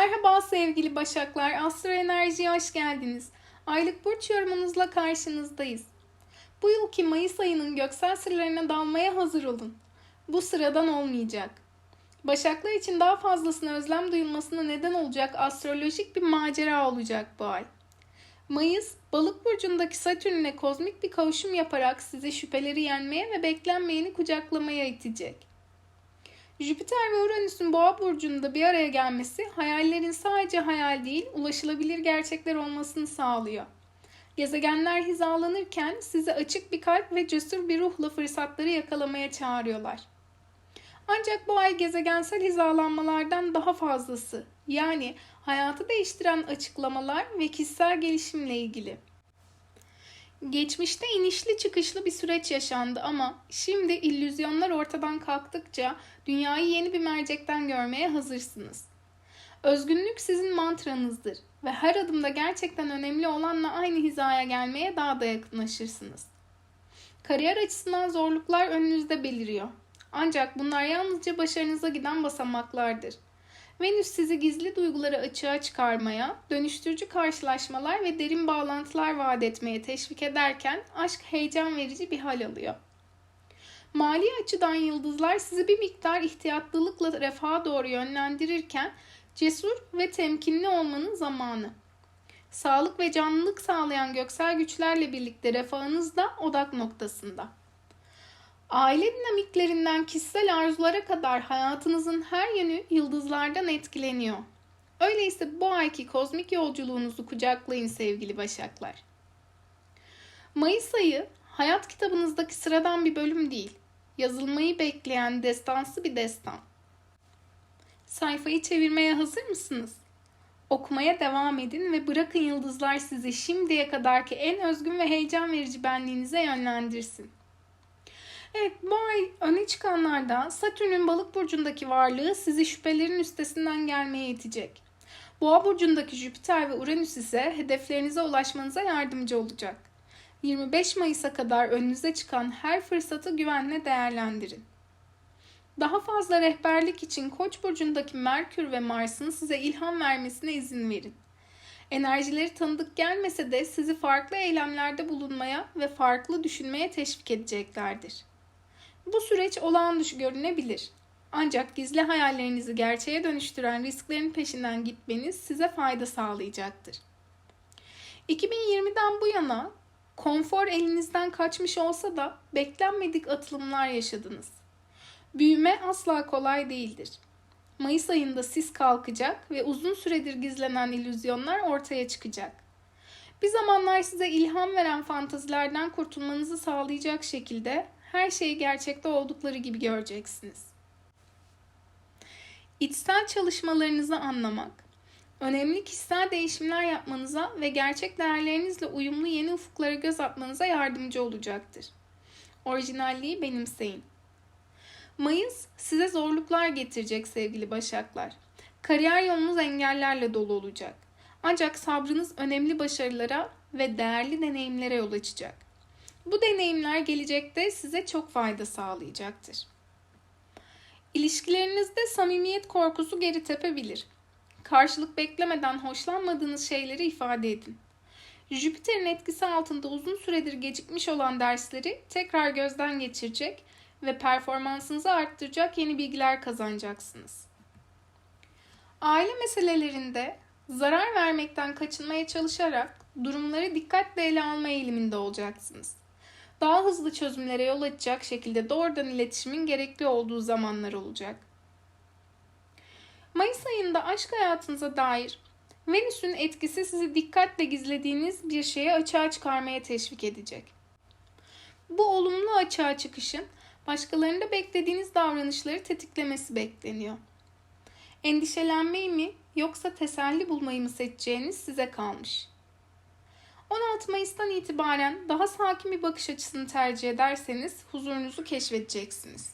Merhaba sevgili Başaklar, Astro Enerji'ye hoş geldiniz. Aylık burç yorumunuzla karşınızdayız. Bu yılki Mayıs ayının göksel sırlarına dalmaya hazır olun. Bu sıradan olmayacak. Başaklar için daha fazlasına özlem duyulmasına neden olacak astrolojik bir macera olacak bu ay. Mayıs, balık burcundaki Satürn'le kozmik bir kavuşum yaparak sizi şüpheleri yenmeye ve beklenmeyeni kucaklamaya itecek. Jüpiter ve Uranüs'ün boğa burcunda bir araya gelmesi hayallerin sadece hayal değil, ulaşılabilir gerçekler olmasını sağlıyor. Gezegenler hizalanırken sizi açık bir kalp ve cesur bir ruhla fırsatları yakalamaya çağırıyorlar. Ancak bu ay gezegensel hizalanmalardan daha fazlası, yani hayatı değiştiren açıklamalar ve kişisel gelişimle ilgili. Geçmişte inişli çıkışlı bir süreç yaşandı ama şimdi illüzyonlar ortadan kalktıkça dünyayı yeni bir mercekten görmeye hazırsınız. Özgünlük sizin mantranızdır ve her adımda gerçekten önemli olanla aynı hizaya gelmeye daha da yakınlaşırsınız. Kariyer açısından zorluklar önünüzde beliriyor. Ancak bunlar yalnızca başarınıza giden basamaklardır. Venüs sizi gizli duyguları açığa çıkarmaya, dönüştürücü karşılaşmalar ve derin bağlantılar vaat etmeye teşvik ederken aşk heyecan verici bir hal alıyor. Mali açıdan yıldızlar sizi bir miktar ihtiyatlılıkla refaha doğru yönlendirirken cesur ve temkinli olmanın zamanı. Sağlık ve canlılık sağlayan göksel güçlerle birlikte refahınız da odak noktasında. Aile dinamiklerinden kişisel arzulara kadar hayatınızın her yönü yıldızlardan etkileniyor. Öyleyse bu ayki kozmik yolculuğunuzu kucaklayın sevgili Başaklar. Mayıs ayı hayat kitabınızdaki sıradan bir bölüm değil. Yazılmayı bekleyen destansı bir destan. Sayfayı çevirmeye hazır mısınız? Okumaya devam edin ve bırakın yıldızlar sizi şimdiye kadarki en özgün ve heyecan verici benliğinize yönlendirsin. Evet bu ay öne çıkanlarda Satürn'ün balık burcundaki varlığı sizi şüphelerin üstesinden gelmeye itecek. Boğa burcundaki Jüpiter ve Uranüs ise hedeflerinize ulaşmanıza yardımcı olacak. 25 Mayıs'a kadar önünüze çıkan her fırsatı güvenle değerlendirin. Daha fazla rehberlik için Koç burcundaki Merkür ve Mars'ın size ilham vermesine izin verin. Enerjileri tanıdık gelmese de sizi farklı eylemlerde bulunmaya ve farklı düşünmeye teşvik edeceklerdir. Bu süreç olağan dışı görünebilir. Ancak gizli hayallerinizi gerçeğe dönüştüren risklerin peşinden gitmeniz size fayda sağlayacaktır. 2020'den bu yana konfor elinizden kaçmış olsa da beklenmedik atılımlar yaşadınız. Büyüme asla kolay değildir. Mayıs ayında sis kalkacak ve uzun süredir gizlenen illüzyonlar ortaya çıkacak. Bir zamanlar size ilham veren fantazilerden kurtulmanızı sağlayacak şekilde her şeyi gerçekte oldukları gibi göreceksiniz. İçsel çalışmalarınızı anlamak, önemli kişisel değişimler yapmanıza ve gerçek değerlerinizle uyumlu yeni ufuklara göz atmanıza yardımcı olacaktır. Orijinalliği benimseyin. Mayıs size zorluklar getirecek sevgili başaklar. Kariyer yolunuz engellerle dolu olacak. Ancak sabrınız önemli başarılara ve değerli deneyimlere yol açacak. Bu deneyimler gelecekte size çok fayda sağlayacaktır. İlişkilerinizde samimiyet korkusu geri tepebilir. Karşılık beklemeden hoşlanmadığınız şeyleri ifade edin. Jüpiter'in etkisi altında uzun süredir gecikmiş olan dersleri tekrar gözden geçirecek ve performansınızı arttıracak yeni bilgiler kazanacaksınız. Aile meselelerinde zarar vermekten kaçınmaya çalışarak durumları dikkatle ele alma eğiliminde olacaksınız. Daha hızlı çözümlere yol açacak şekilde doğrudan iletişimin gerekli olduğu zamanlar olacak. Mayıs ayında aşk hayatınıza dair Venüs'ün etkisi sizi dikkatle gizlediğiniz bir şeye açığa çıkarmaya teşvik edecek. Bu olumlu açığa çıkışın başkalarında beklediğiniz davranışları tetiklemesi bekleniyor. Endişelenmeyi mi yoksa teselli bulmayı mı seçeceğiniz size kalmış. 16 Mayıs'tan itibaren daha sakin bir bakış açısını tercih ederseniz huzurunuzu keşfedeceksiniz.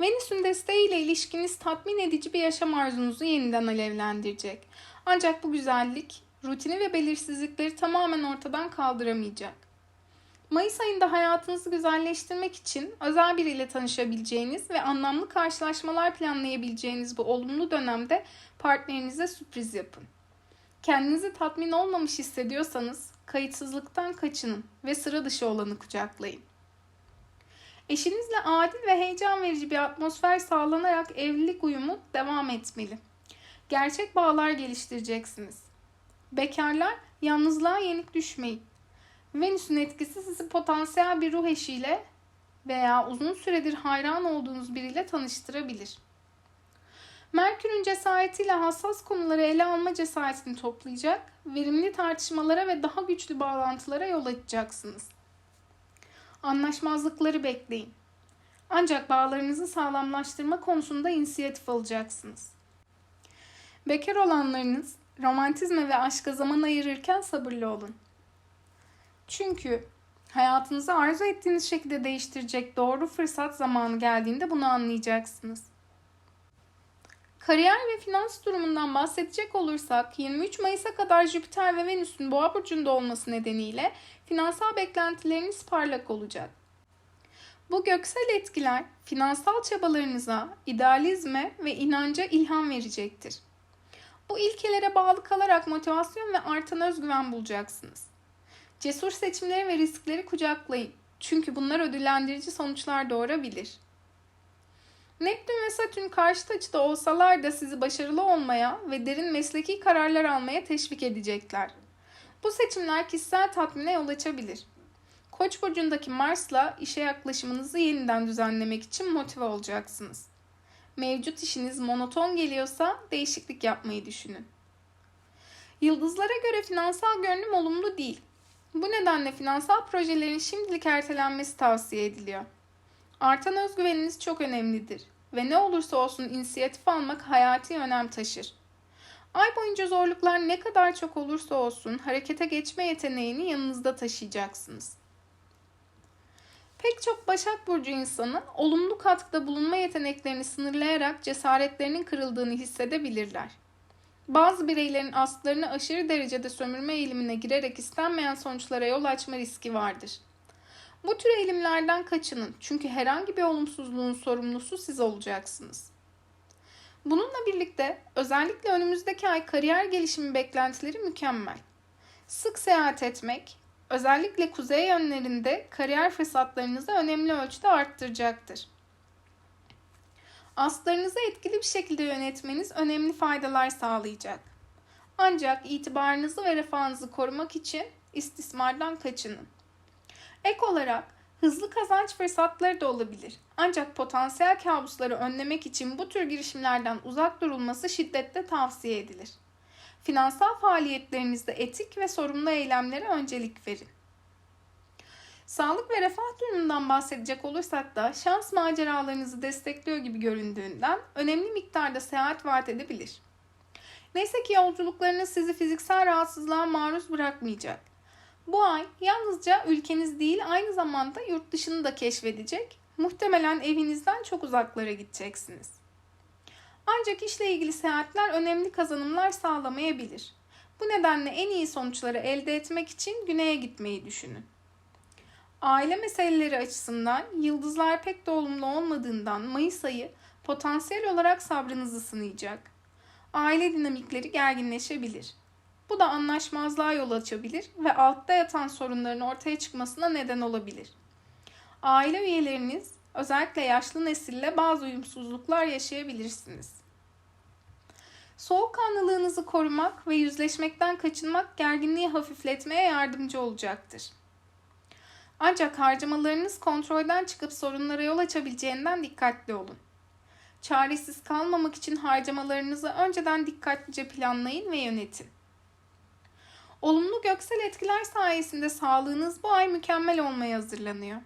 Venüs'ün desteğiyle ilişkiniz tatmin edici bir yaşam arzunuzu yeniden alevlendirecek. Ancak bu güzellik rutini ve belirsizlikleri tamamen ortadan kaldıramayacak. Mayıs ayında hayatınızı güzelleştirmek için özel biriyle tanışabileceğiniz ve anlamlı karşılaşmalar planlayabileceğiniz bu olumlu dönemde partnerinize sürpriz yapın. Kendinizi tatmin olmamış hissediyorsanız kayıtsızlıktan kaçının ve sıra dışı olanı kucaklayın. Eşinizle adil ve heyecan verici bir atmosfer sağlanarak evlilik uyumu devam etmeli. Gerçek bağlar geliştireceksiniz. Bekarlar yalnızlığa yenik düşmeyin. Venüs'ün etkisi sizi potansiyel bir ruh eşiyle veya uzun süredir hayran olduğunuz biriyle tanıştırabilir. Merkür'ün cesaretiyle hassas konuları ele alma cesaretini toplayacak, verimli tartışmalara ve daha güçlü bağlantılara yol açacaksınız. Anlaşmazlıkları bekleyin. Ancak bağlarınızı sağlamlaştırma konusunda inisiyatif alacaksınız. Bekar olanlarınız romantizme ve aşka zaman ayırırken sabırlı olun. Çünkü hayatınızı arzu ettiğiniz şekilde değiştirecek doğru fırsat zamanı geldiğinde bunu anlayacaksınız. Kariyer ve finans durumundan bahsedecek olursak 23 Mayıs'a kadar Jüpiter ve Venüs'ün Boğa burcunda olması nedeniyle finansal beklentileriniz parlak olacak. Bu göksel etkiler finansal çabalarınıza, idealizme ve inanca ilham verecektir. Bu ilkelere bağlı kalarak motivasyon ve artan özgüven bulacaksınız. Cesur seçimleri ve riskleri kucaklayın. Çünkü bunlar ödüllendirici sonuçlar doğurabilir. Neptün ve Satürn karşıt açıda olsalar da sizi başarılı olmaya ve derin mesleki kararlar almaya teşvik edecekler. Bu seçimler kişisel tatmine yol açabilir. Koç burcundaki Mars'la işe yaklaşımınızı yeniden düzenlemek için motive olacaksınız. Mevcut işiniz monoton geliyorsa değişiklik yapmayı düşünün. Yıldızlara göre finansal görünüm olumlu değil. Bu nedenle finansal projelerin şimdilik ertelenmesi tavsiye ediliyor. Artan özgüveniniz çok önemlidir ve ne olursa olsun inisiyatif almak hayati önem taşır. Ay boyunca zorluklar ne kadar çok olursa olsun harekete geçme yeteneğini yanınızda taşıyacaksınız. Pek çok Başak Burcu insanı olumlu katkıda bulunma yeteneklerini sınırlayarak cesaretlerinin kırıldığını hissedebilirler. Bazı bireylerin aslarını aşırı derecede sömürme eğilimine girerek istenmeyen sonuçlara yol açma riski vardır. Bu tür eğilimlerden kaçının çünkü herhangi bir olumsuzluğun sorumlusu siz olacaksınız. Bununla birlikte özellikle önümüzdeki ay kariyer gelişimi beklentileri mükemmel. Sık seyahat etmek, özellikle kuzey yönlerinde kariyer fırsatlarınızı önemli ölçüde arttıracaktır. Aslarınızı etkili bir şekilde yönetmeniz önemli faydalar sağlayacak. Ancak itibarınızı ve refahınızı korumak için istismardan kaçının. Ek olarak hızlı kazanç fırsatları da olabilir. Ancak potansiyel kabusları önlemek için bu tür girişimlerden uzak durulması şiddetle tavsiye edilir. Finansal faaliyetlerinizde etik ve sorumlu eylemlere öncelik verin. Sağlık ve refah durumundan bahsedecek olursak da şans maceralarınızı destekliyor gibi göründüğünden önemli miktarda seyahat vaat edebilir. Neyse ki yolculuklarınız sizi fiziksel rahatsızlığa maruz bırakmayacak. Bu ay yalnızca ülkeniz değil aynı zamanda yurt dışını da keşfedecek. Muhtemelen evinizden çok uzaklara gideceksiniz. Ancak işle ilgili seyahatler önemli kazanımlar sağlamayabilir. Bu nedenle en iyi sonuçları elde etmek için güneye gitmeyi düşünün. Aile meseleleri açısından yıldızlar pek de olumlu olmadığından Mayıs ayı potansiyel olarak sabrınızı sınayacak. Aile dinamikleri gerginleşebilir. Bu da anlaşmazlığa yol açabilir ve altta yatan sorunların ortaya çıkmasına neden olabilir. Aile üyeleriniz, özellikle yaşlı nesille bazı uyumsuzluklar yaşayabilirsiniz. Soğukkanlılığınızı korumak ve yüzleşmekten kaçınmak gerginliği hafifletmeye yardımcı olacaktır. Ancak harcamalarınız kontrolden çıkıp sorunlara yol açabileceğinden dikkatli olun. Çaresiz kalmamak için harcamalarınızı önceden dikkatlice planlayın ve yönetin. Olumlu göksel etkiler sayesinde sağlığınız bu ay mükemmel olmaya hazırlanıyor.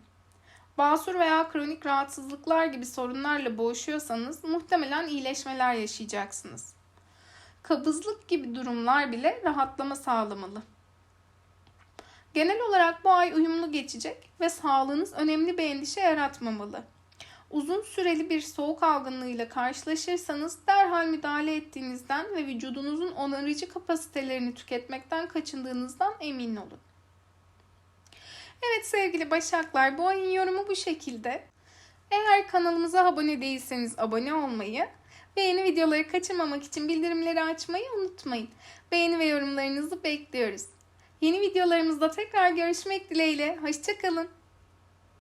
Basur veya kronik rahatsızlıklar gibi sorunlarla boğuşuyorsanız muhtemelen iyileşmeler yaşayacaksınız. Kabızlık gibi durumlar bile rahatlama sağlamalı. Genel olarak bu ay uyumlu geçecek ve sağlığınız önemli bir endişe yaratmamalı. Uzun süreli bir soğuk algınlığıyla karşılaşırsanız derhal müdahale ettiğinizden ve vücudunuzun onarıcı kapasitelerini tüketmekten kaçındığınızdan emin olun. Evet sevgili Başaklar bu ayın yorumu bu şekilde. Eğer kanalımıza abone değilseniz abone olmayı ve yeni videoları kaçırmamak için bildirimleri açmayı unutmayın. Beğeni ve yorumlarınızı bekliyoruz. Yeni videolarımızda tekrar görüşmek dileğiyle. Hoşçakalın.